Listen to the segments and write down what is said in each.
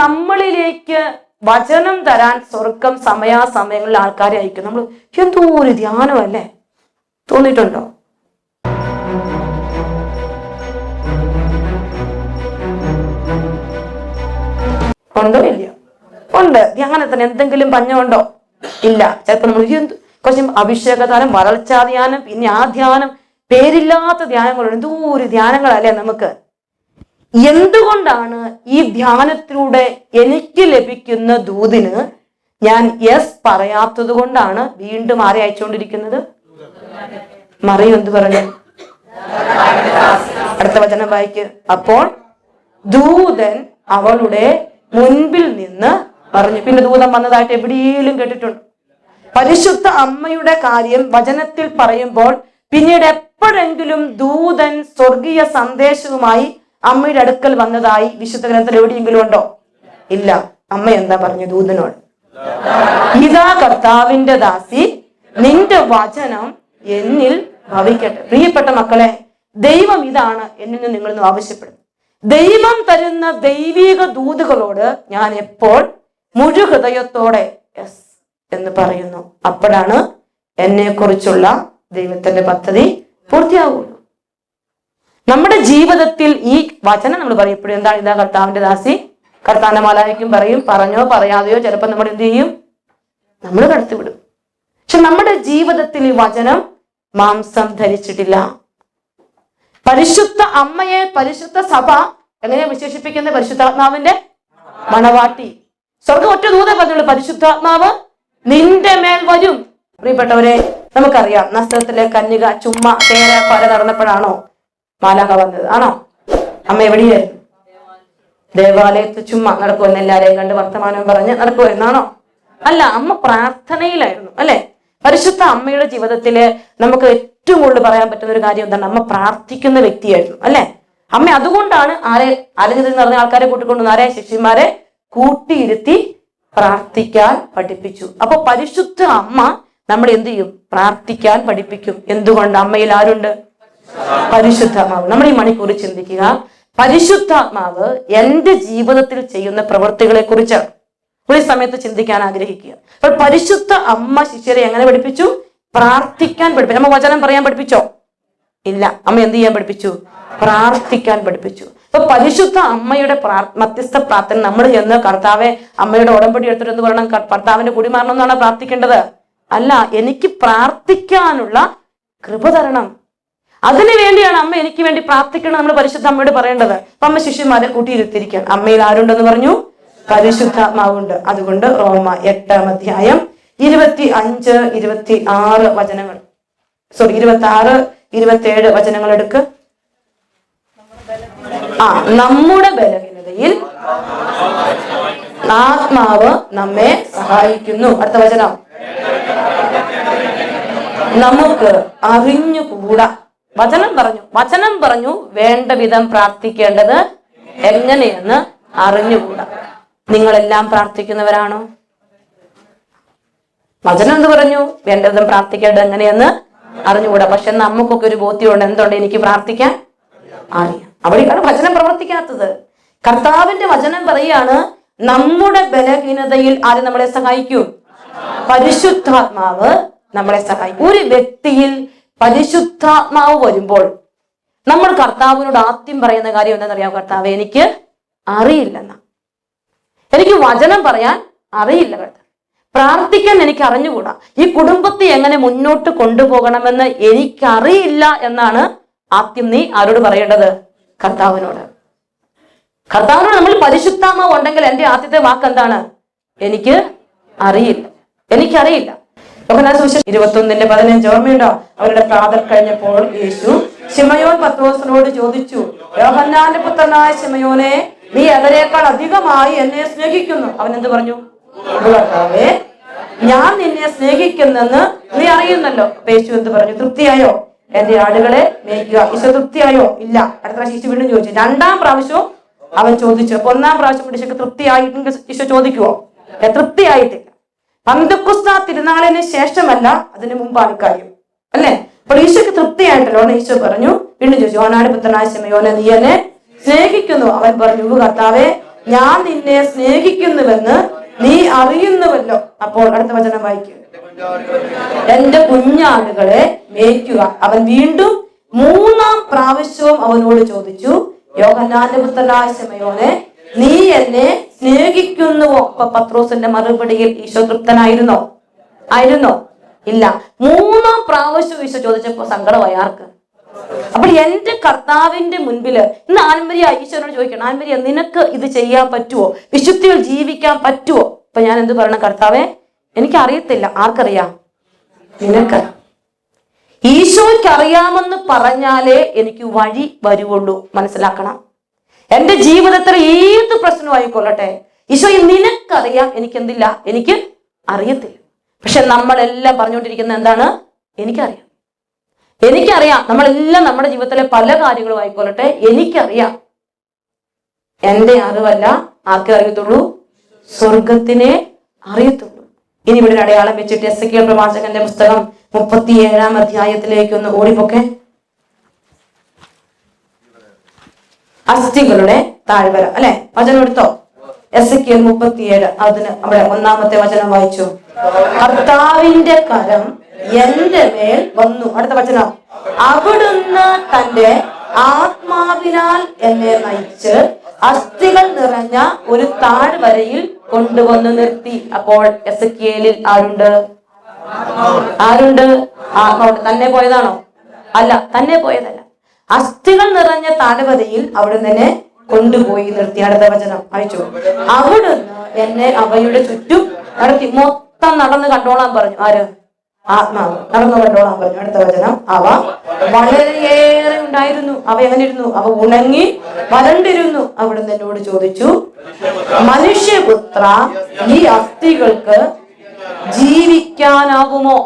നമ്മളിലേക്ക് വചനം തരാൻ സ്വർഗം സമയാസമയങ്ങളിൽ ആൾക്കാരെ അയക്കും നമ്മൾ എന്തോ ഒരു ധ്യാനം അല്ലേ? തോന്നിയിട്ടുണ്ടോ? ഉണ്ടോ ഇല്ല ഉണ്ട്. ധ്യാനത്തിന് എന്തെങ്കിലും പഞ്ഞമുണ്ടോ? ഇല്ല. ചിലപ്പോ നമ്മൾ എന്ത് കുറച്ച് അഭിഷേകധാനം വളർച്ചാ ധ്യാനം പിന്നെ ആ ധ്യാനം പേരില്ലാത്ത ധ്യാനങ്ങളുണ്ട്. എന്തോ ഒരു ധ്യാനങ്ങളല്ലേ നമുക്ക്? എന്തുകൊണ്ടാണ് ഈ ധ്യാനത്തിലൂടെ എനിക്ക് ലഭിക്കുന്ന ദൂതിന് ഞാൻ യെസ് പറയാത്തത് കൊണ്ടാണ് വീണ്ടും ആരെ അയച്ചുകൊണ്ടിരിക്കുന്നത്? മറിയും എന്ത് പറഞ്ഞു? അടുത്ത വചനം വായിക്ക്. അപ്പോൾ ദൂതൻ അവളുടെ മുൻപിൽ നിന്ന് പറഞ്ഞു. പിന്നെ ദൂതൻ വന്നതായിട്ട് എവിടെയെങ്കിലും കേട്ടിട്ടുണ്ട്? പരിശുദ്ധ അമ്മയുടെ കാര്യം വചനത്തിൽ പറയുമ്പോൾ പിന്നീട് എപ്പോഴെങ്കിലും ദൂതൻ സ്വർഗീയ സന്ദേശവുമായി അമ്മയുടെ അടുക്കൽ വന്നതായി വിശുദ്ധ ഗ്രന്ഥത്തിൽ എവിടെയെങ്കിലും ഉണ്ടോ? ഇല്ല. അമ്മ എന്താ പറഞ്ഞു? ദൂതനോട്. ഇതാ കർത്താവിന്റെ ദാസി നിന്റെ വചനം എന്നിൽ ഭവിക്കട്ടെ. പ്രിയപ്പെട്ട മക്കളെ ദൈവം ഇതാണ് എന്നിൽ നിന്ന് നിങ്ങൾ ആവശ്യപ്പെടുന്നു ദൈവം തരുന്ന ദൈവിക ദൂതുകളോട് ഞാൻ എപ്പോൾ മുഴുഹൃദയത്തോടെ യെസ് എന്ന് പറയുന്നു. അപ്പോഴാണ് എന്നെ കുറിച്ചുള്ള ദൈവത്തിന്റെ പദ്ധതി പൂർത്തിയാകുള്ളൂ നമ്മുടെ ജീവിതത്തിൽ ഈ വചനം നമ്മൾ പറയും. എപ്പോഴും എന്താണ്? ഇതാ കർത്താവിന്റെ ദാസി. കർത്താവിന്റെ മാലായിരിക്കും പറയും. പറഞ്ഞോ പറയാതെയോ ചിലപ്പോൾ നമ്മൾ എന്ത് ചെയ്യും? നമ്മൾ കടത്തിവിടും. പക്ഷെ നമ്മുടെ ജീവിതത്തിൽ ഈ വചനം മാംസം ധരിച്ചിട്ടില്ല. പരിശുദ്ധ അമ്മയെ പരിശുദ്ധ സഭ എങ്ങനെയാ വിശേഷിപ്പിക്കുന്നത്? പരിശുദ്ധാത്മാവിന്റെ മണവാട്ടി. സ്വർഗം ഒറ്റ ദൂത പറഞ്ഞുള്ളൂ. പരിശുദ്ധാത്മാവ് നിന്റെ മേൽ വരും. പ്രിയപ്പെട്ടവരെ നമുക്കറിയാം. നസ്ത്രത്തിലെ കന്യക ചുമ്മാ തേര പല നടന്നപ്പോഴാണോ മാലാക വന്നത്. ആണോ? അമ്മ എവിടെയായിരുന്നു? ദേവാലയത്ത് ചുമ്മാ നടക്കുമെന്ന് എല്ലാരെയും കണ്ട് വർത്തമാനം പറഞ്ഞ് നടക്കുമായിരുന്നാണോ അല്ല അമ്മ പ്രാർത്ഥനയിലായിരുന്നു അല്ലെ? പരിശുദ്ധ അമ്മയുടെ ജീവിതത്തിൽ നമുക്ക് ഏറ്റവും കൂടുതൽ പറയാൻ പറ്റുന്ന ഒരു കാര്യം എന്താണ്? അമ്മ പ്രാർത്ഥിക്കുന്ന വ്യക്തിയായിരുന്നു അല്ലെ? അമ്മ അതുകൊണ്ടാണ് ആരെ അലഞ്ഞതിൽ നിറഞ്ഞ ആൾക്കാരെ കൂട്ടിക്കൊണ്ടു ആരെ ശിഷ്യന്മാരെ കൂട്ടിയിരുത്തി പ്രാർത്ഥിക്കാൻ പഠിപ്പിച്ചു. അപ്പൊ പരിശുദ്ധ അമ്മ നമ്മൾ എന്ത് ചെയ്യും? പ്രാർത്ഥിക്കാൻ പഠിപ്പിക്കും. എന്തുകൊണ്ട്? അമ്മയിൽ ആരുണ്ട്? പരിശുദ്ധാത്മാവ്. നമ്മൾ ഈ മണിക്കൂർ ചിന്തിക്കുക. പരിശുദ്ധാത്മാവ് എന്റെ ജീവിതത്തിൽ ചെയ്യുന്ന പ്രവൃത്തികളെ കുറിച്ചാണ് ഒരു സമയത്ത് ചിന്തിക്കാൻ ആഗ്രഹിക്കുക. അപ്പോൾ പരിശുദ്ധ അമ്മ ശിഷ്യരെ എങ്ങനെ പഠിപ്പിച്ചു? പ്രാർത്ഥിക്കാൻ പഠിപ്പിച്ചു. അമ്മ വചനം പറയാൻ പഠിപ്പിച്ചോ? ഇല്ല. അമ്മ എന്ത് ചെയ്യാൻ പഠിപ്പിച്ചു? പ്രാർത്ഥിക്കാൻ പഠിപ്പിച്ചു. അപ്പൊ പരിശുദ്ധ അമ്മയുടെ പ്രാർ- മധ്യസ്ഥ പ്രാർത്ഥന നമ്മൾ ചെന്ന് കർത്താവെ അമ്മയുടെ ഉടമ്പടി എടുത്തിട്ട് എന്ന് പറയണം ഭർത്താവിന്റെ കുടി മാറണം എന്നാണ് പ്രാർത്ഥിക്കേണ്ടത്? അല്ല എനിക്ക് പ്രാർത്ഥിക്കാനുള്ള കൃപ തരണം. അതിനു വേണ്ടിയാണ് അമ്മ എനിക്ക് വേണ്ടി പ്രാർത്ഥിക്കണം നമ്മൾ പരിശുദ്ധ അമ്മയോട് പറയേണ്ടത്. അപ്പൊ അമ്മ ശിഷ്യന്മാരെ കൂട്ടിയിരുത്തിയിരിക്കുകയാണ്. അമ്മയിൽ ആരുണ്ടെന്ന് പറഞ്ഞു? പരിശുദ്ധാത്മാവുണ്ട്. അതുകൊണ്ട് റോമ എട്ടാം അധ്യായം ഇരുപത്തി അഞ്ച് ഇരുപത്തി ആറ് വചനങ്ങൾ. സോറി ഇരുപത്തി ആറ് ഇരുപത്തി ഏഴ് വചനങ്ങൾ എടുക്ക്. ആ നമ്മുടെ ബലഹീനതയിൽ ആത്മാവ് നമ്മെ സഹായിക്കുന്നു. അടുത്ത വചനം. നമുക്ക് അറിഞ്ഞുകൂടാ. വചനം പറഞ്ഞു. വചനം പറഞ്ഞു വേണ്ട വിധം പ്രാർത്ഥിക്കേണ്ടത് എങ്ങനെയെന്ന് അറിഞ്ഞുകൂടാ. നിങ്ങളെല്ലാം പ്രാർത്ഥിക്കുന്നവരാണോ? വചനം എന്ത് പറഞ്ഞു? വേണ്ട വിധം പ്രാർത്ഥിക്കേണ്ടത് എങ്ങനെയെന്ന് അറിഞ്ഞുകൂടാ. പക്ഷെ നമുക്കൊക്കെ ഒരു ബോധ്യമുണ്ട്. എന്തുണ്ട് എനിക്ക് പ്രാർത്ഥിക്കാൻ അറിയാം? അവിടെയാണ് വചനം പ്രവർത്തിക്കാത്തത്. കർത്താവിന്റെ വചനം പറയാണ് നമ്മുടെ ബലഹീനതയിൽ ആര് നമ്മളെ സഹായിക്കും? പരിശുദ്ധാത്മാവ് നമ്മളെ സഹായിക്കും. ഒരു വ്യക്തിയിൽ പരിശുദ്ധാത്മാവ് വരുമ്പോൾ നമ്മൾ കർത്താവിനോട് ആദ്യം പറയുന്ന കാര്യം എന്താണെന്നറിയാം കർത്താവ്? എനിക്ക് അറിയില്ലെന്ന. എനിക്ക് വചനം പറയാൻ അറിയില്ല കർത്താവ്. പ്രാർത്ഥിക്കാൻ എനിക്ക് അറിഞ്ഞുകൂടാ. ഈ കുടുംബത്തെ എങ്ങനെ മുന്നോട്ട് കൊണ്ടുപോകണമെന്ന് എനിക്കറിയില്ല എന്നാണ് ആദ്യം നീ ആരോട് പറയേണ്ടത്? കർത്താവിനോട്. കർത്താവിനോട് നമ്മൾ പരിശുദ്ധാത്മാവ് ഉണ്ടെങ്കിൽ എന്റെ ആദ്യത്തെ വാക്ക് എന്താണ് എനിക്ക് അറിയില്ല. എനിക്കറിയില്ല. ഇരുപത്തി ഒന്നിന്റെ പതിനഞ്ച് ഓർമ്മയുണ്ടോ? അവരുടെ പ്രാതൽ കഴിഞ്ഞപ്പോൾ യേശു ശിമയോൻ പത്രോസിനോട് ചോദിച്ചു യോഹന്നാന്റെ പുത്രനായ ശിമയോനെ നീ അവരെക്കാൾ അധികമായി എന്നെ സ്നേഹിക്കുന്നു. അവൻ എന്ത് പറഞ്ഞു? "ഉവ്വ് ഞാൻ നിന്നെ സ്നേഹിക്കുന്നെന്ന് നീ അറിയുന്നല്ലോ. യേശു എന്ത് പറഞ്ഞു? തൃപ്തിയായോ? എന്റെ ആടുകളെ മേയ്ക്കുക. ഈശോ തൃപ്തിയായോ? ഇല്ല. അടുത്ത പ്രാവശ്യം ഈശോ വീണ്ടും ചോദിച്ചു. രണ്ടാം പ്രാവശ്യവും അവൻ ചോദിച്ചു. അപ്പൊ ഒന്നാം പ്രാവശ്യം ഈശോക്ക് തൃപ്തിയായിട്ടുണ്ടെങ്കിൽ ഈശോ ചോദിക്കുവോ? "ഏ, തൃപ്തിയായിട്ടില്ല. പന്തക്കുസ്ത തിരുനാളിന് ശേഷമല്ല അതിന് മുമ്പാണ് കാര്യം. അല്ലെ? അപ്പോൾ ഈശോക്ക് തൃപ്തിയായിട്ടല്ലോ ഈശോ പറഞ്ഞു. വീണ്ടും ചോദിച്ചു ഓനാട് പുത്രനായ ശമയോനെ നീ എന്നെ സ്നേഹിക്കുന്നു. അവൻ പറഞ്ഞു കർത്താവെ ഞാൻ നിന്നെ സ്നേഹിക്കുന്നുവെന്ന് നീ അറിയുന്നുവല്ലോ. അപ്പോൾ അടുത്ത വചനം വായിക്കും. എന്റെ കുഞ്ഞാടുകളെ മേയ്ക്കുക. അവൻ വീണ്ടും മൂന്നാം പ്രാവശ്യവും അവനോട് ചോദിച്ചു യോഗനാന്റെ പുത്രനായ ശമയോനെ നീ എന്നെ സ്നേഹിക്കുന്നുവോ അപ്പൊ പത്രോസിന്റെ മറുപടിയിൽ ഈശോ തൃപ്തനായിരുന്നോ? ആയിരുന്നോ? ഇല്ല. മൂന്നാം പ്രാവശ്യം ഈശോ ചോദിച്ചപ്പോ സങ്കടമായി. ആർക്ക്? അപ്പോൾ എന്റെ കർത്താവിന്റെ മുൻപിൽ ഇന്ന് ആൻമരിയ ഈശോനോട് ചോദിക്കണം. ആൻമരിയ നിനക്ക് ഇത് ചെയ്യാൻ പറ്റുമോ വിശുദ്ധിയിൽ ജീവിക്കാൻ പറ്റുമോ അപ്പൊ ഞാൻ എന്ത് പറയണം? കർത്താവെ എനിക്ക് അറിയത്തില്ല ആർക്കറിയാം? നിനക്ക്. ഈശോയ്ക്ക് അറിയാമെന്ന് പറഞ്ഞാലേ എനിക്ക് വഴി വരുവുള്ളൂ. മനസ്സിലാക്കണം. എന്റെ ജീവിതത്തിൽ ഏത് പ്രശ്നമായിക്കൊള്ളട്ടെ ഈശോ നിനക്കറിയാം എനിക്ക് എന്തില്ല എനിക്ക് അറിയത്തില്ല. പക്ഷെ നമ്മളെല്ലാം പറഞ്ഞുകൊണ്ടിരിക്കുന്ന എന്താണ്? എനിക്കറിയാം. എനിക്കറിയാം നമ്മളെല്ലാം നമ്മുടെ ജീവിതത്തിലെ പല കാര്യങ്ങളും ആയിക്കൊള്ളട്ടെ എനിക്കറിയാം. എന്റെ അറിവല്ല ആർക്കേ അറിയത്തുള്ളൂ? സ്വർഗത്തിനെ അറിയത്തുള്ളൂ. ഇനി ഇവിടെ അടയാളം വെച്ചിട്ട് എസ് കെ പ്രവാചകന്റെ പുസ്തകം മുപ്പത്തിയേഴാം അധ്യായത്തിലേക്ക് ഒന്ന് ഓടിപ്പോക്കെ. അസ്ഥികളുടെ താഴ്വര അല്ലെ? വചനം എടുത്തോ? എസ് കെ മുപ്പത്തിയേഴ് അതിന് അവിടെ ഒന്നാമത്തെ വചനം വായിച്ചു. കർത്താവിന്റെ കരം എന്റെ മേൽ വന്നു. അടുത്ത വചനം. അവിടുന്ന് തന്റെ ആത്മാവിനാൽ എന്നെ നയിച്ച് അസ്ഥികൾ നിറഞ്ഞ ഒരു താഴ്വരയിൽ കൊണ്ടുവന്ന് നിർത്തി. അപ്പോൾ എസ് കെലിൽ ആരുണ്ട്? ആരുണ്ട്? ആത്മാവുണ്ട്. തന്നെ പോയതാണോ? അല്ല തന്നെ പോയതല്ല. അസ്ഥികൾ നിറഞ്ഞ താലവതയിൽ അവിടെ നിന്നെ കൊണ്ടുപോയി നിർത്തി. അടുത്ത വചനം. അയച്ചു അവിടുന്ന് എന്നെ അവയുടെ ചുറ്റും നടത്തി. മൊത്തം നടന്ന് കണ്ടോളാൻ പറഞ്ഞു. ആര്? ആത്മാവ്. നടന്നു കണ്ടോളാൻ പറഞ്ഞു. അടുത്ത വചനം. അവ വളരെയേറെ ഉണ്ടായിരുന്നു. അവ എങ്ങനെ ഇരുന്നു അവ ഉണങ്ങി വരണ്ടിരുന്നു. അവിടുന്ന് എന്നോട് ചോദിച്ചു മനുഷ്യപുത്ര ഈ അസ്ഥികൾക്ക് ജീവിക്കാനാകുമോ?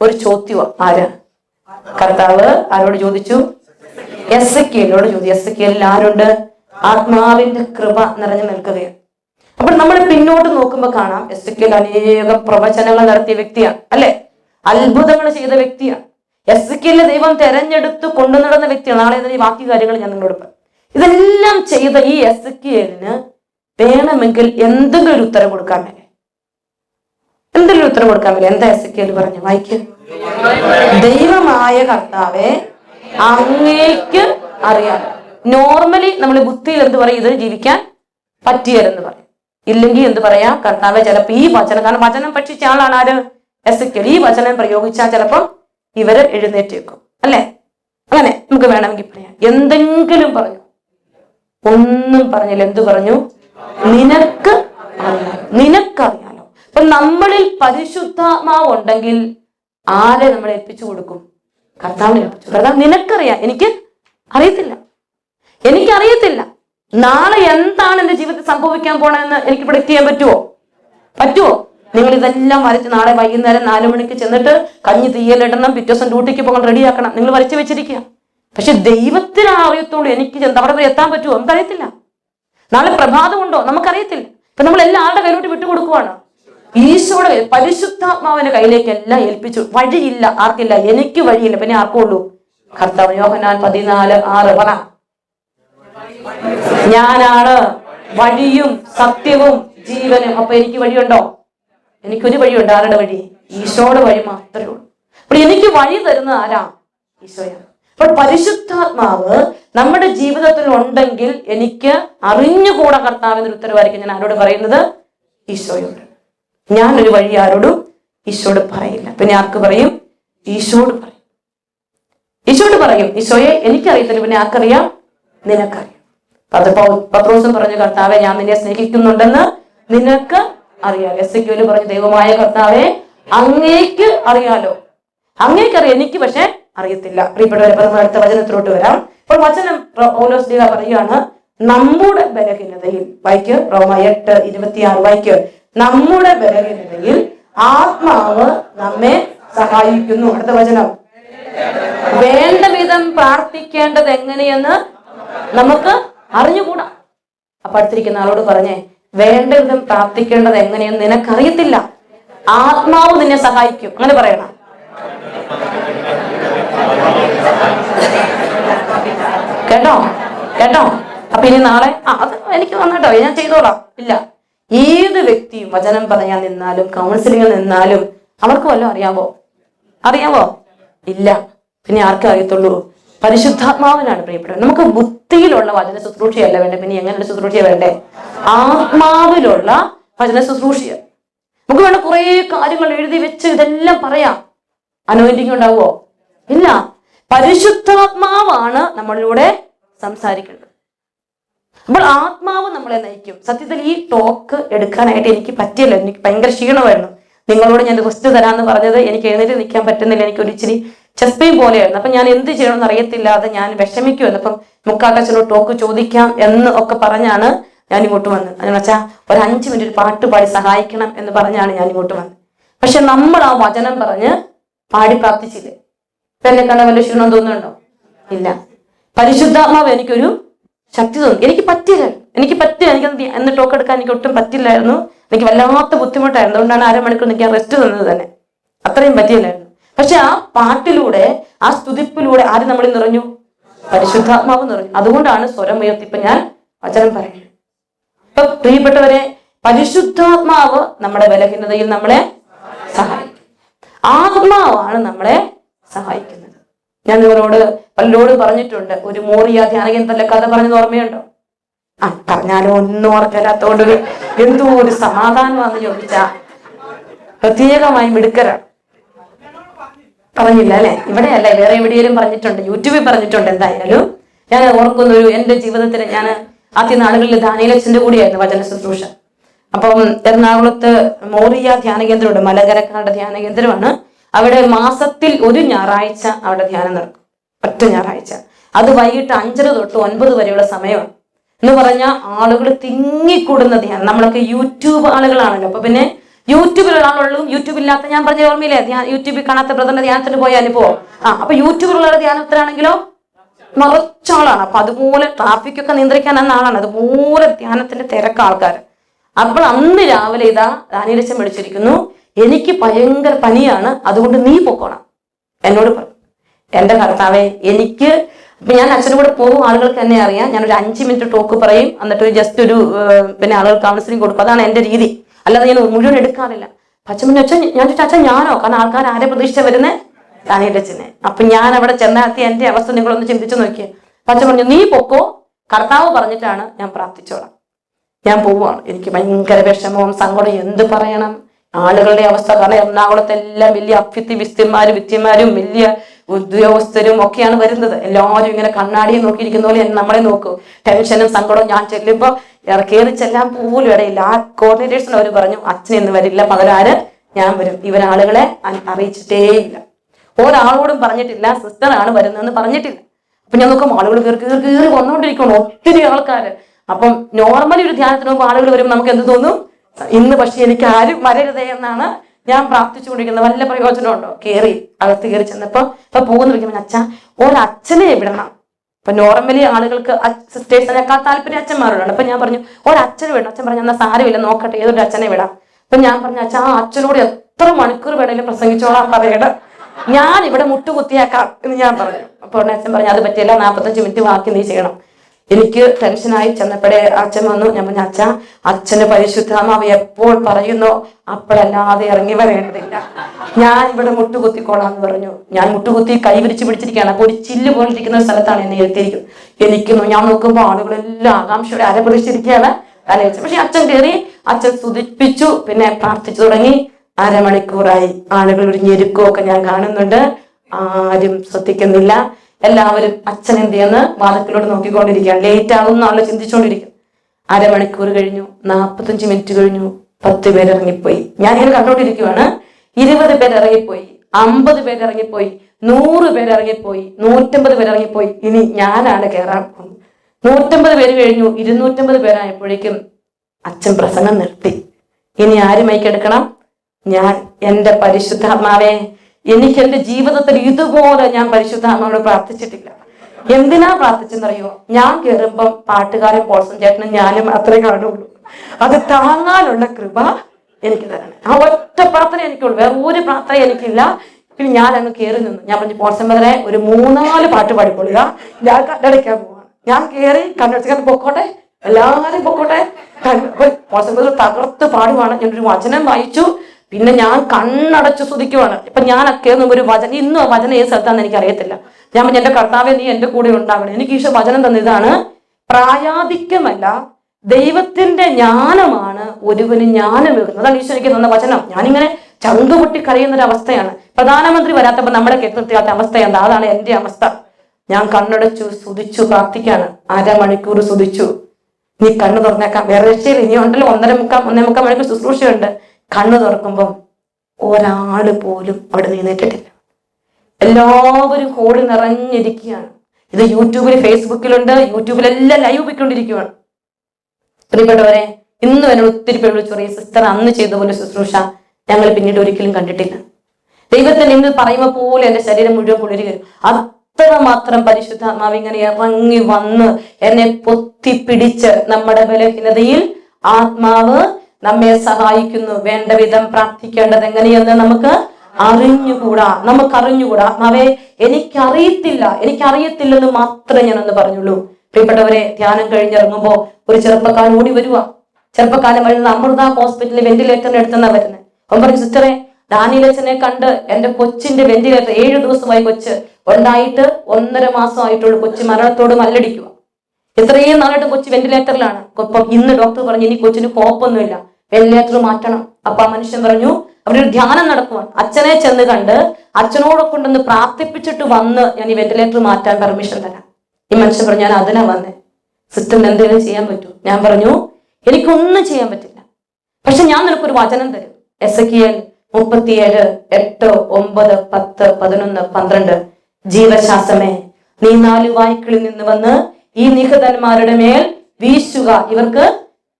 ഒരു ചോദ്യം ആര്? കർത്താവ് ആരോട് ചോദിച്ചു? എസ് കെയിലോട് ചോദിച്ചു. എസ് കെയിൽ ആരുണ്ട്? ആത്മാവിന്റെ കൃപ നിറഞ്ഞു നിൽക്കുകയാണ് അപ്പോൾ നമ്മൾ പിന്നോട്ട് നോക്കുമ്പോൾ കാണാം എസ് കെയിൽ അനേകം പ്രവചനങ്ങൾ നടത്തിയ വ്യക്തിയാണ് അല്ലെ? അത്ഭുതങ്ങൾ ചെയ്ത വ്യക്തിയാണ്. എസ് കെയിലെ ദൈവം തെരഞ്ഞെടുത്ത് കൊണ്ടു നടന്ന വ്യക്തിയാണ്. നാളെ ഈ ബാക്കി കാര്യങ്ങൾ ഞാൻ നിങ്ങളോട് പറയും. ഇതെല്ലാം ചെയ്ത ഈ എസ് കെയിലിന് വേണമെങ്കിൽ എന്തെങ്കിലും ഒരു ഉത്തരം കൊടുക്കാൻ മേലെ. എന്തെങ്കിലും ഉത്തരം കൊടുക്കാൻ മേലെ. എന്താ എസ് കെയിൽ പറഞ്ഞു വായിക്കും. ദൈവമായ കർത്താവെ അങ്ങേക്ക് അറിയാം. നോർമലി നമ്മൾ ബുദ്ധിയിൽ എന്ത് പറയും? ഇത് ജീവിക്കാൻ പറ്റിയരെന്ന് പറയും. ഇല്ലെങ്കിൽ എന്ത് പറയാം? കർത്താവെ ചിലപ്പോ ഈ വചനം കാരണം വചനം പക്ഷിച്ച ആളാണ് ആര്? എസ് ഈ വചനം പ്രയോഗിച്ചാൽ ചിലപ്പം ഇവർ എഴുന്നേറ്റ് വെക്കും അല്ലെ? അങ്ങനെ നമുക്ക് വേണമെങ്കിൽ പറയാം. എന്തെങ്കിലും പറഞ്ഞു ഒന്നും പറഞ്ഞില്ല. എന്തു പറഞ്ഞു? നിനക്ക് അറിയാലോ. നിനക്കറിയാലോ. അപ്പൊ നമ്മളിൽ പരിശുദ്ധാത്മാവ് ഉണ്ടെങ്കിൽ ആരെ നമ്മൾ ഏൽപ്പിച്ചു കൊടുക്കും? കർത്താവിനെ ഏൽപ്പിച്ചു കർത്താവ് നിനക്കറിയാം. എനിക്ക് അറിയത്തില്ല. എനിക്കറിയത്തില്ല. നാളെ എന്താണ് എന്റെ ജീവിതത്തിൽ സംഭവിക്കാൻ പോണെന്ന് എനിക്ക് പ്രൊഡക്റ്റ് ചെയ്യാൻ പറ്റുമോ പറ്റുമോ നിങ്ങൾ ഇതെല്ലാം വരച്ച് നാളെ വൈകുന്നേരം നാലു മണിക്ക് ചെന്നിട്ട് കഞ്ഞി തീയലിടണം പിറ്റേ ദിവസം ഡ്യൂട്ടിക്ക് പോകാൻ റെഡിയാക്കണം നിങ്ങൾ വരച്ച് വെച്ചിരിക്കുക. പക്ഷെ ദൈവത്തിന് അറിയത്തോളൂ എനിക്ക് അവിടെ എത്താൻ പറ്റുമോ നമുക്കറിയത്തില്ല. നാളെ പ്രഭാതമുണ്ടോ? നമുക്കറിയത്തില്ല. ഇപ്പൊ നമ്മൾ എല്ലാ ആളുടെ കയ്യിലോട്ട് വിട്ടുകൊടുക്കുവാണ്. കയ്യിൽ, പരിശുദ്ധാത്മാവിന്റെ കയ്യിലേക്ക് എല്ലാം ഏൽപ്പിച്ചു. വഴിയില്ല ആർക്കില്ല എനിക്ക് വഴിയില്ല പിന്നെ ആർക്കുള്ളൂ കർത്താവ് യോഹനാൻ പതിനാല് ആറ് പറ. ഞാനാണ് വഴിയും സത്യവും ജീവനും. അപ്പൊ എനിക്ക് വഴിയുണ്ടോ? എനിക്കൊരു വഴിയുണ്ട്. ആരുടെ വഴി? ഈശോയുടെ വഴി മാത്രമേ ഉള്ളൂ. അപ്പോൾ എനിക്ക് വഴി തരുന്ന ആരാ? ഈശോയാണ്. അപ്പോൾ പരിശുദ്ധാത്മാവ് നമ്മുടെ ജീവിതത്തിൽ ഉണ്ടെങ്കിൽ എനിക്ക് അറിഞ്ഞുകൂടാ കർത്താവിന്റെ ഉത്തരവായിരിക്കും ഞാൻ ആരോട് പറയുന്നത്? ഈശോയോട്. ഞാനൊരു വഴി ആരോടും ഈശോട് പറയില്ല. പിന്നെ ആർക്ക് പറയും? ഈശോട് പറയും. ഈശോട് പറയും ഈശോയെ എനിക്കറിയത്തില്ല. പിന്നെ ആർക്കറിയാം? നിനക്കറിയാം. പത്രോസും പറഞ്ഞു കർത്താവെ ഞാൻ നിന്നെ സ്നേഹിക്കുന്നുണ്ടെന്ന് നിനക്ക് അറിയാം എസ് ക്യൂൽ പറഞ്ഞു ദൈവമായ കർത്താവെ അങ്ങേക്ക് അറിയാലോ. അങ്ങേക്കറിയാം എനിക്ക് പക്ഷെ അറിയത്തില്ല. പ്രിയപ്പെട്ടവരെ പറഞ്ഞ അടുത്ത വചനത്തിലോട്ട് വരാം. അപ്പോൾ വചനം ഓലോസ് ലീഗ പറയുകയാണ് നമ്മുടെ ബലഹീനതയിൽ വായിക്ക് റോമ എട്ട് ഇരുപത്തിയാറ് വായിക്ക് നമ്മുടെ ബലഹീനതയിൽ ആത്മാവ് നമ്മെ സഹായിക്കുന്നു. അടുത്ത വചനം. വേണ്ട വിധം പ്രാർത്ഥിക്കേണ്ടത് എങ്ങനെയെന്ന് നമുക്ക് അറിഞ്ഞുകൂടാ. അപ്പൊ അടുത്തിരിക്കുന്ന ആളോട് പറഞ്ഞേ വേണ്ട വിധം പ്രാർത്ഥിക്കേണ്ടത് എങ്ങനെയെന്ന് നിനക്കറിയത്തില്ല. ആത്മാവ് നിന്നെ സഹായിക്കും. അങ്ങനെ പറയണം. കേട്ടോ? കേട്ടോ? അപ്പൊ ഇനി നാളെ ആ അത് എനിക്ക് വന്നിട്ടോ ഞാൻ ചെയ്തോളാം. ഇല്ല. ഏത് വ്യക്തിയും വചനം പറയാൻ നിന്നാലും കൗൺസിലിങ്ങിൽ നിന്നാലും അവർക്ക് വല്ലതും അറിയാവോ? അറിയാവോ? ഇല്ല. പിന്നെ ആർക്കും അറിയത്തുള്ളൂ? പരിശുദ്ധാത്മാവിനാണ് പ്രിയപ്പെട്ടത് നമുക്ക് ബുദ്ധിയിലുള്ള വചന ശുശ്രൂഷയല്ല വേണ്ടേ? പിന്നെ എങ്ങനെയുള്ള ശുശ്രൂഷ വേണ്ടേ? ആത്മാവിലുള്ള വചന ശുശ്രൂഷ. നമുക്ക് വേണ്ട കുറെ കാര്യങ്ങൾ എഴുതി വെച്ച് ഇതെല്ലാം പറയാം. അനോയിന്റിങ് ഉണ്ടാവോ ഇല്ല. പരിശുദ്ധാത്മാവാണ് നമ്മളിലൂടെ സംസാരിക്കേണ്ടത്. അപ്പോൾ ആത്മാവ് നമ്മളെ നയിക്കും. സത്യത്തിൽ ഈ ടോക്ക് എടുക്കാനായിട്ട് എനിക്ക് പറ്റില്ല എനിക്ക് ഭയങ്കര ക്ഷീണമായിരുന്നു. നിങ്ങളോട് ഞാൻ റിസ്റ്റ് തരാമെന്ന് പറഞ്ഞത് എനിക്ക് എഴുന്നേറ്റ് നിൽക്കാൻ പറ്റുന്നില്ല. എനിക്ക് ഒരു ഇച്ചിരി പെയിൻ പോലെയായിരുന്നു. അപ്പൊ ഞാൻ എന്ത് ചെയ്യണമെന്ന് അറിയത്തില്ലാതെ ഞാൻ വിഷമിക്കുമായിരുന്നു അപ്പം മുക്കാക്കച്ചനോട് ടോക്ക് ചോദിക്കാം എന്ന് ഒക്കെ പറഞ്ഞാണ് ഞാൻ ഇങ്ങോട്ട് വന്നത് അതിന് വെച്ചാൽ ഒരു അഞ്ച് മിനിറ്റ് ഒരു പാട്ട് പാടി സഹായിക്കണം എന്ന് പറഞ്ഞാണ് ഞാൻ ഇങ്ങോട്ട് വന്നത്. പക്ഷെ നമ്മൾ ആ വചനം പറഞ്ഞ് പാടി പ്രാർത്ഥിച്ചില്ലേ? എന്നെ കണ്ട വല്ല ക്ഷീണം തോന്നുന്നുണ്ടോ? ഇല്ല. പരിശുദ്ധാത്മാവ് എനിക്കൊരു ശക്തി തോന്നി. എനിക്ക് പറ്റില്ല എനിക്ക് പറ്റില്ല എനിക്ക് അന്ന് ടോക്ക് എടുക്കാൻ എനിക്ക് ഒട്ടും പറ്റില്ലായിരുന്നു. എനിക്ക് വല്ലാത്ത ബുദ്ധിമുട്ടായിരുന്നു. അതുകൊണ്ടാണ് അരമണിക്കൂർ എനിക്ക് റെസ്റ്റ് തന്നത് തന്നെ. അത്രയും പറ്റിയില്ലായിരുന്നു. പക്ഷെ ആ പാട്ടിലൂടെ ആ സ്തുതിപ്പിലൂടെ ആര് നമ്മളിൽ നിറഞ്ഞു? പരിശുദ്ധാത്മാവ് നിറഞ്ഞു. അതുകൊണ്ടാണ് സ്വരം ഉയർത്തിപ്പ ഞാൻ വചനം പറയുന്നത്. ഇപ്പൊ പ്രിയപ്പെട്ടവരെ പരിശുദ്ധാത്മാവ് നമ്മുടെ ബലഹീനതയിൽ നമ്മളെ സഹായിക്കും. ആത്മാവാണ് നമ്മളെ സഹായിക്കുന്നത്. ഞാൻ നിങ്ങളോട് പലരോട് പറഞ്ഞിട്ടുണ്ട്. ഒരു മോറിയ ധ്യാനകേന്ദ്രത്തിലെ കഥ പറഞ്ഞത് ഓർമ്മയുണ്ടോ? ആ പറഞ്ഞാലും ഒന്നും ഓർക്കലാത്തോണ്ട് എന്തോ ഒരു സമാധാനമാണെന്ന് ചോദിച്ചാ പ്രത്യേകമായി മിടുക്കരാണ് പറഞ്ഞില്ല അല്ലെ? ഇവിടെയല്ല വേറെ എവിടെയെങ്കിലും പറഞ്ഞിട്ടുണ്ട്. യൂട്യൂബിൽ പറഞ്ഞിട്ടുണ്ട് എന്തായാലും. ഞാൻ ഓർക്കുന്ന ഒരു എന്റെ ജീവിതത്തിൽ ഞാൻ ആദ്യ നാളുകളിൽ ധാനീലച്ഛന്റെ കൂടിയായിരുന്നു വചന ശുശ്രൂഷ. അപ്പം എറണാകുളത്ത് മോറിയ ധ്യാന കേന്ദ്രമുണ്ട് മലകരക്കാരുടെ ധ്യാന കേന്ദ്രമാണ് അവിടെ മാസത്തിൽ ഒരു ഞായറാഴ്ച അവിടെ ധ്യാനം നടക്കും. ഒറ്റ ഞായറാഴ്ച. അത് വൈകിട്ട് അഞ്ചര തൊട്ട് ഒൻപത് വരെയുള്ള സമയമാണ്. എന്ന് പറഞ്ഞാൽ ആളുകൾ തിങ്ങിക്കൂടുന്ന ധ്യാനം. നമ്മളൊക്കെ യൂട്യൂബ് ആളുകളാണല്ലോ. അപ്പൊ പിന്നെ യൂട്യൂബിലുള്ള യൂട്യൂബ് ഇല്ലാത്ത ഞാൻ പറഞ്ഞ ഓർമ്മയില്ലേ? യൂട്യൂബിൽ കാണാത്ത ബ്രദറിന്റെ ധ്യാനത്തിന് പോയ അനുഭവം ആ അപ്പൊ യൂട്യൂബിലുള്ള ധ്യാനത്തിലാണെങ്കിലോ നിറച്ചാളാണ് അപ്പൊ അതുപോലെ ട്രാഫിക് ഒക്കെ നിയന്ത്രിക്കാൻ എന്ന ആളാണ്. അതുപോലെ ധ്യാനത്തിന്റെ തിരക്ക് ആൾക്കാർ അപ്പോൾ അന്ന് രാവിലെ ഇതാ ദാനിലക്ഷം മേടിച്ചിരിക്കുന്നു. എനിക്ക് ഭയങ്കര പനിയാണ്. അതുകൊണ്ട് നീ പൊക്കോണം. എന്നോട് പറഞ്ഞു എന്റെ കർത്താവെ എനിക്ക് ഇപ്പൊ ഞാൻ അച്ഛനും കൂടെ പോകും ആളുകൾക്ക് എന്നെ അറിയാം. ഞാൻ ഒരു അഞ്ച് മിനിറ്റ് ടോക്ക് പറയും എന്നിട്ട് ജസ്റ്റ് ഒരു പിന്നെ ആളുകൾ കൗൺസിലിംഗ് കൊടുക്കും. അതാണ് എന്റെ രീതി. അല്ലാതെ ഞാൻ മുഴുവൻ എടുക്കാറില്ല. പിന്നെ അച്ഛൻ ഞാൻ ചോദിച്ചാൽ അച്ഛൻ ഞാനോ? കാരണം ആൾക്കാർ ആരെ പ്രതീക്ഷിച്ച വരുന്നേ? താനീന്റെ അച്ഛനെ. അപ്പൊ ഞാൻ അവിടെ ചെന്നാത്തി എന്റെ അവസ്ഥ നിങ്ങളൊന്ന് ചിന്തിച്ചു നോക്കിയേ. അപ്പൊ അച്ഛൻ പറഞ്ഞു നീ പൊക്കോ. കർത്താവ് പറഞ്ഞിട്ടാണ് ഞാൻ പ്രാർത്ഥിച്ചോളാം. ഞാൻ പോവുകയാണ് എനിക്ക് ഭയങ്കര വിഷമവും സങ്കടവും. എന്ത് പറയണം? ആളുകളുടെ അവസ്ഥ കാരണം എറണാകുളത്ത് എല്ലാം വലിയ അഭ്യത്തി വിസ്തിന്മാരും വിത്യന്മാരും വലിയ ഉദ്യോഗസ്ഥരും ഒക്കെയാണ് വരുന്നത്. എല്ലാവരും ഇങ്ങനെ കണ്ണാടിയെ നോക്കിയിരിക്കുന്ന പോലെ നമ്മളെ നോക്കൂ. ടെൻഷനും സങ്കടവും ഞാൻ ചെല്ലുമ്പോ ഇറക്കേറി ചെല്ലാൻ പോലും ഇടയില്ല. ആ കോർഡിനേറ്റേഴ്സിന് അവർ പറഞ്ഞു അച്ഛൻ എന്ന് വരില്ല പകരാര് ഞാൻ വരും. ഇവരാളുകളെ അറിയിച്ചിട്ടേയില്ല. ഒരാളോടും പറഞ്ഞിട്ടില്ല സിസ്റ്ററാണ് വരുന്നതെന്ന് പറഞ്ഞിട്ടില്ല. അപ്പൊ ഞാൻ നോക്കുമ്പോൾ ആളുകൾ കയറി കയറി കയറി വന്നുകൊണ്ടിരിക്കണം ഒത്തിരി ആൾക്കാര്. അപ്പം നോർമലി ഒരു ധ്യാനത്തിന് മുമ്പ് ആളുകൾ വരുമ്പോൾ നമുക്ക് എന്ത് തോന്നും? ഇന്ന് പക്ഷെ എനിക്ക് ആരും വരരുതേ എന്നാണ് ഞാൻ പ്രാർത്ഥിച്ചുകൊണ്ടിരിക്കുന്നത് വല്ല പ്രയോജനമുണ്ടോ? കയറി അകത്ത് കയറി ചെന്നപ്പോ ഇപ്പൊ പോകുന്നിരിക്കുമ്പോൾ അച്ഛ ഒരച്ഛനെ വിടണം. ഇപ്പൊ നോർമലി ആളുകൾക്ക് സിസ്റ്റേഴ്സിനേക്കാൾ താല്പര്യം അച്ഛന്മാരോടാണ്. അപ്പൊ ഞാൻ പറഞ്ഞു ഒരച്ഛനെ വിടണം. അച്ഛൻ പറഞ്ഞു എന്നാ സാരമില്ല നോക്കട്ടെ ഏതൊരു അച്ഛനെ വിടാം? അപ്പൊ ഞാൻ പറഞ്ഞു അച്ഛാ ആ അച്ഛനോട് എത്ര മണിക്കൂർ വേണേലും പ്രസംഗിച്ചോളാം പറയണം ഞാൻ ഇവിടെ മുട്ടുകുത്തിയാക്കാം എന്ന് ഞാൻ പറഞ്ഞു. അപ്പോൾ അച്ഛൻ പറഞ്ഞു അത് പറ്റില്ല നാൽപ്പത്തഞ്ച് മിനിറ്റ് വാക്കി നീ ചെയ്യണം. എനിക്ക് ടെൻഷനായി ചെന്നപ്പോഴേ അച്ഛൻ വന്നു. ഞാൻ പറഞ്ഞു അച്ഛ അച്ഛന് പരിശുദ്ധാമാവ് എപ്പോൾ പറയുന്നോ അപ്പോഴല്ലാതെ ഇറങ്ങി വരേണ്ടതില്ല. ഞാൻ ഇവിടെ മുട്ടുകുത്തിക്കോളാം എന്ന് പറഞ്ഞു. ഞാൻ മുട്ടുകുത്തി കൈ വിരിച്ച് പിടിച്ചിരിക്കുകയാണ്. അപ്പോൾ ഒരു ചില്ല് പോലിരിക്കുന്ന സ്ഥലത്താണ് എന്നെ എത്തിയിരിക്കുന്നത് എനിക്കുന്നു ഞാൻ നോക്കുമ്പോൾ ആളുകളെല്ലാം ആകാംക്ഷയോടെ അരപ്രതിച്ചിരിക്കുകയാണ് ആലോചിച്ചു പക്ഷെ അച്ഛൻ കയറി അച്ഛൻ സ്തുതിപ്പിച്ചു പിന്നെ പ്രാർത്ഥിച്ചു തുടങ്ങി. അരമണിക്കൂറായി ആളുകൾ ഒരു ഞെരുക്കമൊക്കെ ഞാൻ കാണുന്നുണ്ട്. ആരും ശ്രദ്ധിക്കുന്നില്ല. എല്ലാവരും അച്ഛൻ എന്ത് ചെയ്യുന്ന? വാദത്തിലോട്ട് നോക്കിക്കൊണ്ടിരിക്കുകയാണ്. ലേറ്റ് ആകും എന്നാണല്ലോ ചിന്തിച്ചുകൊണ്ടിരിക്കും അരമണിക്കൂർ കഴിഞ്ഞു നാൽപ്പത്തഞ്ച് മിനിറ്റ് കഴിഞ്ഞു പത്ത് പേര് ഇറങ്ങിപ്പോയി. ഞാൻ ഇങ്ങനെ കണ്ടോണ്ടിരിക്കുവാണ്. ഇരുപത് പേര് ഇറങ്ങിപ്പോയി അമ്പത് പേര് ഇറങ്ങിപ്പോയി നൂറ് പേര് ഇറങ്ങിപ്പോയി നൂറ്റമ്പത് പേര് ഇറങ്ങിപ്പോയി. ഇനി ഞാനാണ് കയറാൻ പോകുന്നത്. നൂറ്റമ്പത് പേര് കഴിഞ്ഞു ഇരുന്നൂറ്റമ്പത് പേരായപ്പോഴേക്കും അച്ഛൻ പ്രസംഗം നിർത്തി. ഇനി ആര് മൈക്കെടുക്കണം ഞാൻ എന്റെ പരിശുദ്ധാത്മാവെ എനിക്ക് എന്റെ ജീവിതത്തിൽ ഇതുപോലെ ഞാൻ പരിശുദ്ധാത്മാവോട് പ്രാർത്ഥിച്ചിട്ടില്ല. എന്തിനാ പ്രാർത്ഥിച്ചെന്നറിയോ? ഞാൻ കയറുമ്പം പാട്ടുകാരൻ പോൾസൻ ചേട്ടനും ഞാനും അത്രേ കാണുള്ളൂ അത് താങ്ങാനുള്ള കൃപ എനിക്ക് തരണം. ആ ഒറ്റ പ്രാർത്ഥന എനിക്കുള്ളൂ. വേറെ ഒരു പ്രാർത്ഥന എനിക്കില്ല. പിന്നെ ഞാൻ അങ്ങ് കയറി നിന്നു. ഞാൻ പറഞ്ഞു വരെ ഒരു മൂന്നാൽ പാട്ട് പാടിക്കൊള്ളുക. ഞാൻ കണ്ടടയ്ക്കാൻ പോവാണ്. ഞാൻ കയറി കണ്ണടച്ച് പൊക്കോട്ടെ. എല്ലാരും പൊക്കോട്ടെ. വാട്സപ്പിൽ തകർത്ത് പാടുവാണ്. ഞാനൊരു വചനം വായിച്ചു. പിന്നെ ഞാൻ കണ്ണടച്ച് സ്തുതിക്കുവാണ്. ഇപ്പൊ കയറുന്ന ഒരു വചനം ഇന്നും വചനം ഏത് സ്ഥലത്താന്ന് എനിക്ക് അറിയത്തില്ല. ഞാൻ എന്റെ കർത്താവെ നീ എന്റെ കൂടെ ഉണ്ടാകണം എനിക്ക് ഈശോ വചനം തന്ന ഇതാണ് പ്രായാധിക്യമല്ല ദൈവത്തിന്റെ ജ്ഞാനമാണ് ഒരുവന് ജ്ഞാനം വെക്കുന്നത് അതാണ് ഈശോ എനിക്ക് തന്ന വചനം. ഞാനിങ്ങനെ ചന്തുപൊട്ടി പൊട്ടി കരയുന്ന ഒരു അവസ്ഥയാണ്. പ്രധാനമന്ത്രി വരാത്തപ്പോ നമ്മുടെ കേൾക്കാത്ത അവസ്ഥ എന്താ? അതാണ് എന്റെ അവസ്ഥ. ഞാൻ കണ്ണടച്ചു സ്തുതിച്ചു പ്രാർത്ഥിക്കാണ് അരമണിക്കൂർ സ്തുതിച്ചു. നീ കണ്ണു തുറന്നേക്കാം. വേറെ ഇനി ഉണ്ടല്ലോ ഒന്നര മുക്കാൽ ഒന്നേ മുക്കാൽ മണിക്കൂർ ശുശ്രൂഷയുണ്ട്. കണ്ണു തുറക്കുമ്പം ഒരാൾ പോലും അവിടെ നീന്നിട്ടിട്ടില്ല എല്ലാവരും കോടി നിറഞ്ഞിരിക്കുകയാണ്. ഇത് യൂട്യൂബിൽ ഫേസ്ബുക്കിലുണ്ട്. യൂട്യൂബിലെല്ലാം ലൈവ് പോയിക്കൊണ്ടിരിക്കുകയാണ് പ്രിയപ്പെട്ടവരെ ഇന്ന് വരെ ഒത്തിരി പേര് വിളിച്ചു പറയും സിസ്റ്റർ അന്ന് ചെയ്ത പോലെ ശുശ്രൂഷ ഞങ്ങൾ പിന്നീട് ഒരിക്കലും കണ്ടിട്ടില്ല. ദൈവത്തിന് നിങ്ങൾ പറയുമ്പോൾ പോലെ എന്റെ ശരീരം മുഴുവൻ കുളിരി വരും അത്രമാത്രം പരിശുദ്ധാത്മാവ് ഇങ്ങനെ ഇറങ്ങി വന്ന് എന്നെ പൊത്തിപ്പിടിച്ച് നമ്മുടെ ബലഹീനതയിൽ ആത്മാവ് നമ്മെ സഹായിക്കുന്നു. വേണ്ട വിധം പ്രാർത്ഥിക്കേണ്ടത് എങ്ങനെയെന്ന് നമുക്ക് അറിഞ്ഞുകൂടാ. നമുക്ക് അറിഞ്ഞുകൂടാ. ആത്മാവെ എനിക്കറിയത്തില്ല. എനിക്കറിയത്തില്ലെന്ന് മാത്രമേ ഞാനൊന്ന് പറഞ്ഞുള്ളൂ. പ്രിയപ്പെട്ടവരെ ധ്യാനം കഴിഞ്ഞിറങ്ങുമ്പോ ഒരു ചെറുപ്പക്കാരൻ ഓടി വരുക ചെറുപ്പക്കാരൻ വരുന്ന അമൃത ഹോസ്പിറ്റലിൽ വെന്റിലേറ്ററിന് അടുത്തുനിന്നാ വരുന്നത്. അവൻ പറഞ്ഞു സിസ്റ്ററെ ദാനിലച്ചനെ കണ്ട് എന്റെ കൊച്ചിന്റെ വെന്റിലേറ്റർ ഏഴു ദിവസമായി കൊച്ച്. ഉണ്ടായിട്ട് ഒന്നര മാസം കൊച്ചു മരണത്തോട് മല്ലടിക്കുക ഇത്രയും നാളായിട്ട് കൊച്ചു വെന്റിലേറ്ററിലാണ് ഒപ്പം ഇന്ന് ഡോക്ടർ പറഞ്ഞു ഇനി കൊച്ചിന് കുഴപ്പമൊന്നുമില്ല വെന്റിലേറ്റർ മാറ്റണം. അപ്പൊ ആ മനുഷ്യൻ പറഞ്ഞു അവിടെ ഒരു ധ്യാനം നടക്കുവാണ് അച്ഛനെ ചെന്ന് കണ്ട് അച്ഛനോടെ കൊണ്ടൊന്ന് പ്രാർത്ഥിപ്പിച്ചിട്ട് വന്ന് ഞാൻ ഈ വെന്റിലേറ്റർ മാറ്റാൻ പെർമിഷൻ തരാം. ഈ മനുഷ്യൻ പറഞ്ഞു ഞാൻ അതിനാ വന്നേ. സിസ്റ്ററിന് എന്തെങ്കിലും ചെയ്യാൻ പറ്റൂ ഞാൻ പറഞ്ഞു എനിക്കൊന്നും ചെയ്യാൻ പറ്റില്ല. പക്ഷെ ഞാൻ നിനക്കൊരു വചനം തരും. എസ് കെ എൽ മുപ്പത്തിയേഴ് എട്ട് ഒമ്പത് പത്ത് പതിനൊന്ന് പന്ത്രണ്ട്. ജീവശാസ്ത്രമേ നീ നാല് വായ്ക്കളിൽ നിന്ന് വന്ന് ഈ നിഹതന്മാരുടെ മേൽ വീശുക. ഇവർക്ക്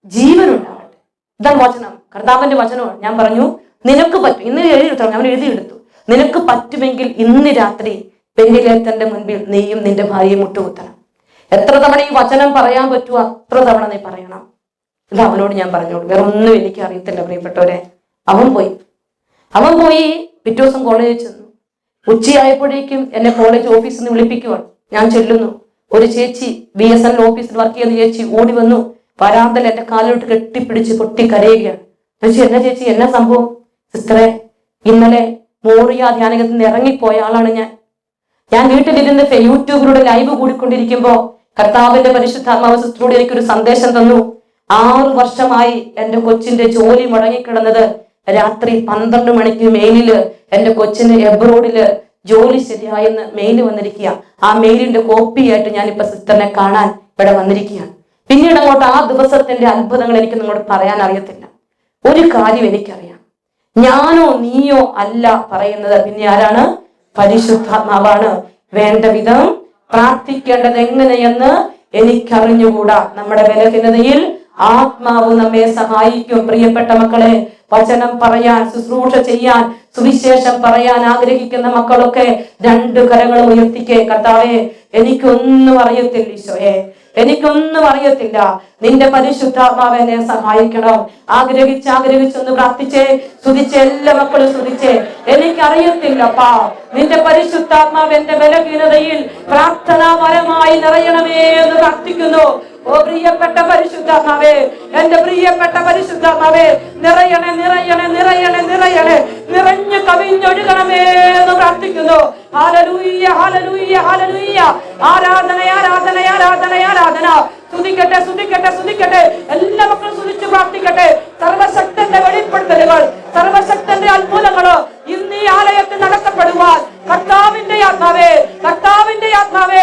ജീവനുണ്ടാവട്ടെ ഇതാണ് വചനം കർത്താവിന്റെ വചനമാണ് ഞാൻ പറഞ്ഞു നിനക്ക് പറ്റും. ഇന്ന് എഴുതിയെടുത്തു ഞാൻ എഴുതിയെടുത്തു നിനക്ക് പറ്റുമെങ്കിൽ ഇന്ന് രാത്രി പെണ്ണിലേത്തന്റെ മുൻപിൽ നീയും നിന്റെ ഭാര്യയും മുട്ടുകുത്തണം. എത്ര തവണ ഈ വചനം പറയാൻ പറ്റുമോ അത്ര തവണ നീ പറയണം. ഇത് അവനോട് ഞാൻ പറഞ്ഞോളൂ. വേറെ ഒന്നും എനിക്ക് അറിയത്തില്ല പ്രിയപ്പെട്ടവരെ. അവൻ പോയി. അവൻ പോയി പിറ്റേ ദിവസം കോളേജിൽ ചെന്നു. ഉച്ചയായപ്പോഴേക്കും എന്നെ കോളേജ് ഓഫീസിൽ നിന്ന് വിളിപ്പിക്കുവാണ് ഞാൻ ചെല്ലുന്നു. ഒരു ചേച്ചി ബി എസ് എൻ ഓഫീസിൽ വർക്ക് ചെയ്യുന്ന ചേച്ചി ഓടി വന്നു. വരാന്തൽ എന്റെ കാലിലോട്ട് കെട്ടിപ്പിടിച്ച് പൊട്ടി കരയുകയാണ് ചേച്ചി എന്നാ ചേച്ചി? എന്നാ സംഭവം? സിസ്റ്ററെ ഇന്നലെ മോറിയ ധ്യാനകത്തിൽ നിന്ന് ഇറങ്ങിപ്പോയ ആളാണ് ഞാൻ. ഞാൻ വീട്ടിലിരുന്ന് യൂട്യൂബിലൂടെ ലൈവ് കൂടിക്കൊണ്ടിരിക്കുമ്പോ കർത്താവിന്റെ പരിശുദ്ധാത്മാവ് സിസ്റ്ററോട് എനിക്കൊരു സന്ദേശം തന്നു. ആറു വർഷമായി എന്റെ കൊച്ചിന്റെ ജോലി മുടങ്ങിക്കിടന്നത് രാത്രി പന്ത്രണ്ട് മണിക്ക് മെയിലിൽ എന്റെ കൊച്ചിന് എബ്രോഡിൽ ജോലി ശരിയായെന്ന് മെയിൽ വന്നിരിക്കുക ആ മെയിലിന്റെ കോപ്പിയായിട്ട് ഞാൻ ഇപ്പൊ സിസ്റ്ററിനെ കാണാൻ ഇവിടെ വന്നിരിക്കുകയാണ്. പിന്നീട് അങ്ങോട്ട് ആ ദിവസത്തിന്റെ അത്ഭുതങ്ങൾ എനിക്ക് നിങ്ങളോട് പറയാൻ അറിയത്തില്ല. ഒരു കാര്യം എനിക്കറിയാം. ഞാനോ നീയോ അല്ല പറയുന്നത്. പിന്നെ ആരാണ്? പരിശുദ്ധാത്മാവാണ്. വേണ്ട വിധം പ്രാർത്ഥിക്കേണ്ടത് എങ്ങനെയെന്ന് എനിക്കറിഞ്ഞുകൂടാ. നമ്മുടെ ബലഹീനതയിൽ ആത്മാവ് നമ്മെ സഹായിക്കും. പ്രിയപ്പെട്ട മക്കളെ വചനം പറയാൻ ശുശ്രൂഷ ചെയ്യാൻ സുവിശേഷം പറയാൻ ആഗ്രഹിക്കുന്ന മക്കളൊക്കെ രണ്ട് കരങ്ങളും ഉയർത്തിക്കേ. കർത്താവേ എനിക്കൊന്നും അറിയത്തില്ല ഈശോയെ. എനിക്കൊന്നും അറിയത്തില്ല നിന്റെ പരിശുദ്ധാത്മാവ് എന്നെ സഹായിക്കണം. ആഗ്രഹിച്ച് ആഗ്രഹിച്ചൊന്ന് പ്രാർത്ഥിച്ചേ. സ്തുതിച്ച് എല്ലാ മക്കളും സ്തുതിച്ചേ. എനിക്കറിയത്തില്ലപ്പാ നിന്റെ പരിശുദ്ധാത്മാവ് എന്റെ ബലഹീനതയിൽ പ്രാർത്ഥനാപരമായി നിറയണമേ എന്ന് പ്രാർത്ഥിക്കുന്നു. ഓ പ്രിയപ്പെട്ട പരിശുദ്ധാത്മാവേ എന്റെ പ്രിയപ്പെട്ട പരിശുദ്ധാത്മാവേ നിറയണേ നിറയണേ നിറയണേ നിറയണേ നിറഞ്ഞു കവിഞ്ഞൊഴുകണമേ എന്ന് പ്രാർത്ഥിക്കുന്നു. ഹാലലൂയ്യ ഹാലലൂയ്യ ഹാലലൂയ്യ ആരാധന ആരാധന ആരാധന ആരാധന. സ്തുതിക്കട്ടെ സ്തുതിക്കട്ടെ സ്തുതിക്കട്ടെ. എല്ലാ മക്കളും സ്തുതിച്ച് പ്രാർത്ഥിക്കട്ടെ. സർവശക്തന്റെ വെളിപ്പെടുത്തലുകൾ സർവശക്തന്റെ അത്ഭുതങ്ങളോ ഇന്ന് ഈ ആലയത്തിൽ നടത്തപ്പെടുവാൻ കർത്താവിന്റെ ആത്മാവേ കർത്താവിന്റെ ആത്മാവേ.